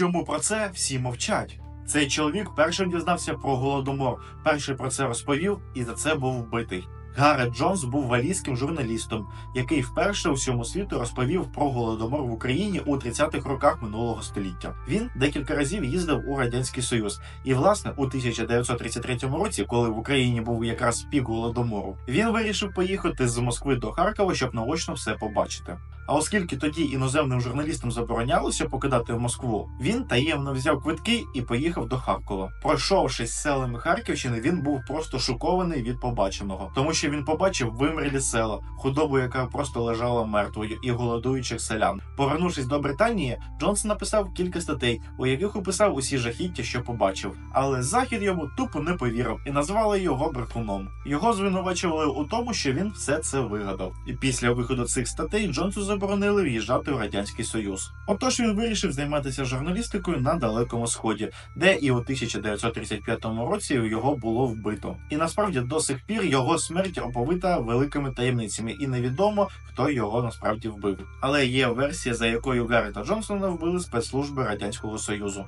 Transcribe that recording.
Чому про це всі мовчать? Цей чоловік першим дізнався про голодомор, перший про це розповів і за це був вбитий. Гарет Джонс був валійським журналістом, який вперше усьому світу розповів про голодомор в Україні у 30-х роках минулого століття. Він декілька разів їздив у радянський союз, і власне у 1933 році, коли в Україні був якраз пік голодомору, він вирішив поїхати з Москви до Харкова, щоб наочно все побачити. А оскільки тоді іноземним журналістам заборонялося покидати Москву, він таємно взяв квитки і поїхав до Харкова. Пройшовшись селами Харківщини, він був просто шокований від побаченого, тому що він побачив вимерлі села, худобу, яка просто лежала мертвою, і голодуючих селян. Повернувшись до Британії, Джонс написав кілька статей, у яких описав усі жахіття, що побачив. Але захід йому тупо не повірив і назвали його брехуном. Його звинувачували у тому, що він все це вигадав. І після виходу цих статей Джонсу заборонили в'їжджати в радянський союз. Отож він вирішив займатися журналістикою на далекому сході, де і у 1935 році його було вбито. І насправді до сих пір його смерть оповита великими таємницями, і невідомо хто його насправді вбив. Але є версія, за якою Гаррета Джонсона вбили спецслужби радянського союзу.